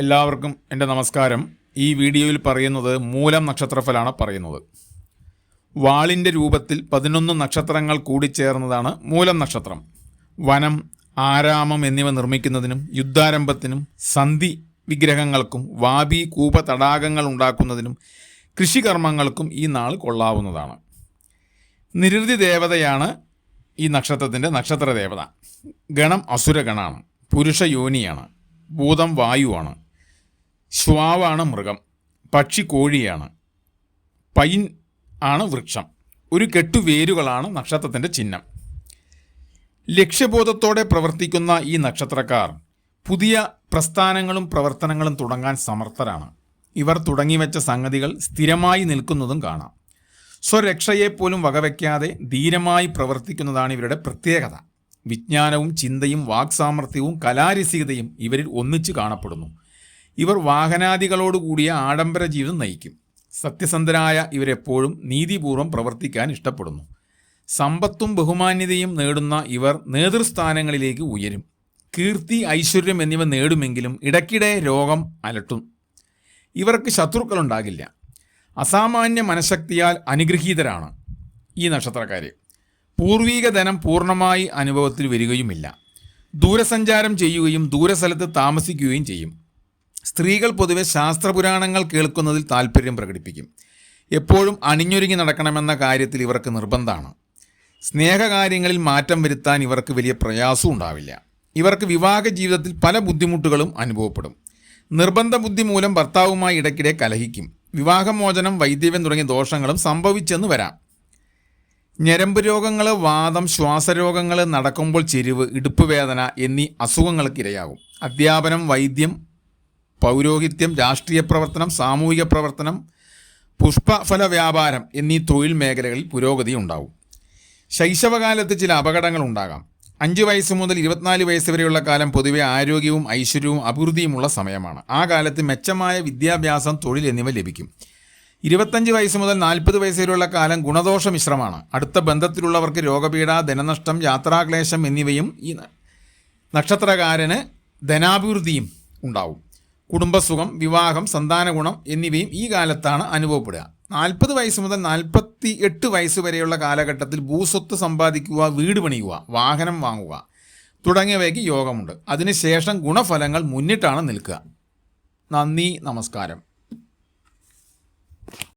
എല്ലാവർക്കും എന്റെ നമസ്കാരം. ഈ വീഡിയോയിൽ പറയുന്നത് മൂലം നക്ഷത്രഫലാണ് പറയുന്നത്. വാളിന്റെ രൂപത്തിൽ പതിനൊന്ന് നക്ഷത്രങ്ങൾ കൂടിച്ചേർന്നതാണ് മൂലം നക്ഷത്രം. വനം ആരാമം എന്നിവ നിർമ്മിക്കുന്നതിനും യുദ്ധാരംഭത്തിനും സന്ധി വിഗ്രഹങ്ങൾക്കും വാബി കൂപ തടാകങ്ങൾ ഉണ്ടാക്കുന്നതിനും കൃഷികർമ്മങ്ങൾക്കും ഈ നാൾ കൊള്ളാവുന്നതാണ്. നിരുതി ദേവതയാണ് ഈ നക്ഷത്രത്തിന്റെ നക്ഷത്ര ദേവത ഗണം അസുരഗണാണ് പുരുഷ യോനിയാണ് ഭൂതം വായുവാണ്. ശ്വാവാണ് മൃഗം. പക്ഷി കോഴിയാണ്. പൈൻ ആണ് വൃക്ഷം. ഒരു കെട്ടു വേരുകളാണ് നക്ഷത്രത്തിന്റെ ചിഹ്നം. ലക്ഷ്യബോധത്തോടെ പ്രവർത്തിക്കുന്ന ഈ നക്ഷത്രക്കാർ പുതിയ പ്രസ്ഥാനങ്ങളും പ്രവർത്തനങ്ങളും തുടങ്ങാൻ സമർത്ഥരാണ്. ഇവർ തുടങ്ങിവെച്ച സംഗതികൾ സ്ഥിരമായി നിൽക്കുന്നതും കാണാം. സ്വരക്ഷയെപ്പോലും വകവയ്ക്കാതെ ധീരമായി പ്രവർത്തിക്കുന്നതാണ് ഇവരുടെ പ്രത്യേകത. വിജ്ഞാനവും ചിന്തയും വാക്സാമർത്ഥ്യവും കലാരസികതയും ഇവരിൽ ഒന്നിച്ചു കാണപ്പെടുന്നു. ഇവർ വാഹനാദികളോടുകൂടിയ ആഡംബര ജീവിതം നയിക്കും. സത്യസന്ധരായ ഇവരെപ്പോഴും നീതിപൂർവം പ്രവർത്തിക്കാൻ ഇഷ്ടപ്പെടുന്നു. സമ്പത്തും ബഹുമാന്യതയും നേടുന്ന ഇവർ നേതൃസ്ഥാനങ്ങളിലേക്ക് ഉയരും. കീർത്തി ഐശ്വര്യം എന്നിവ നേടുമെങ്കിലും ഇടയ്ക്കിടെ രോഗം അലട്ടും. ഇവർക്ക് ശത്രുക്കളുണ്ടാകില്ല. അസാമാന്യ മനഃശക്തിയാൽ അനുഗ്രഹീതരാണ് ഈ നക്ഷത്രക്കാർ പൂർവീക ധനം പൂർണമായി അനുഭവത്തിൽ വരികയുമില്ല. ദൂരസഞ്ചാരം ചെയ്യുകയും ദൂരസ്ഥലത്ത് താമസിക്കുകയും ചെയ്യും. സ്ത്രീകൾ പൊതുവെ ശാസ്ത്രപുരാണങ്ങൾ കേൾക്കുന്നതിൽ താല്പര്യം പ്രകടിപ്പിക്കും. എപ്പോഴും അണിഞ്ഞൊരുങ്ങി നടക്കണമെന്ന കാര്യത്തിൽ ഇവർക്ക് നിർബന്ധമാണ്. സ്നേഹകാര്യങ്ങളിൽ മാറ്റം വരുത്താൻ ഇവർക്ക് വലിയ പ്രയാസവും ഉണ്ടാവില്ല. ഇവർക്ക് വിവാഹ ജീവിതത്തിൽ പല ബുദ്ധിമുട്ടുകളും അനുഭവപ്പെടും. നിർബന്ധ ബുദ്ധി മൂലം ഭർത്താവുമായി ഇടയ്ക്കിടെ കലഹിക്കും. വിവാഹമോചനം വൈദ്യവ്യം തുടങ്ങിയ ദോഷങ്ങളും സംഭവിച്ചെന്ന് വരാം. ഞരമ്പ് രോഗങ്ങൾ വാദം ശ്വാസരോഗങ്ങൾ നടക്കുമ്പോൾ ചെരിവ് ഇടുപ്പ് വേദന എന്നീ അസുഖങ്ങൾക്ക് ഇരയാകും അധ്യാപനം വൈദ്യം പൗരോഹിത്യം രാഷ്ട്രീയ പ്രവർത്തനം സാമൂഹിക പ്രവർത്തനം പുഷ്പഫല വ്യാപാരം എന്നീ തൊഴിൽ മേഖലകളിൽ പുരോഗതി ഉണ്ടാവും. ശൈശവകാലത്ത് ചില അപകടങ്ങൾ ഉണ്ടാകാം. അഞ്ച് വയസ്സ് മുതൽ ഇരുപത്തിനാല് വയസ്സ് വരെയുള്ള കാലം പൊതുവെ ആരോഗ്യവും ഐശ്വര്യവും അഭിവൃദ്ധിയുമുള്ള സമയമാണ്. ആ കാലത്ത് മെച്ചമായ വിദ്യാഭ്യാസം തൊഴിൽ എന്നിവ ലഭിക്കും. ഇരുപത്തഞ്ച് വയസ്സ് മുതൽ നാൽപ്പത് വയസ്സ് വരെയുള്ള കാലം ഗുണദോഷ മിശ്രമാണ്. അടുത്ത ബന്ധത്തിലുള്ളവർക്ക് രോഗപീഠ ധനനഷ്ടം യാത്രാക്ലേശം എന്നിവയും ഈ നക്ഷത്രകാരന് ധനാഭിവൃദ്ധിയും ഉണ്ടാവും. കുടുംബസുഖം വിവാഹം സന്താന ഗുണം എന്നിവയും ഈ കാലത്താണ് അനുഭവപ്പെടുക. നാൽപ്പത് വയസ്സ് മുതൽ നാൽപ്പത്തി എട്ട് വയസ്സ് വരെയുള്ള കാലഘട്ടത്തിൽ ഭൂസ്വത്ത് സമ്പാദിക്കുക വീട് പണിയുക വാഹനം വാങ്ങുക തുടങ്ങിയവയ്ക്ക് യോഗമുണ്ട്. അതിനുശേഷം ഗുണഫലങ്ങൾ മുന്നിട്ടാണ് നിൽക്കുക. നന്ദി നമസ്കാരം.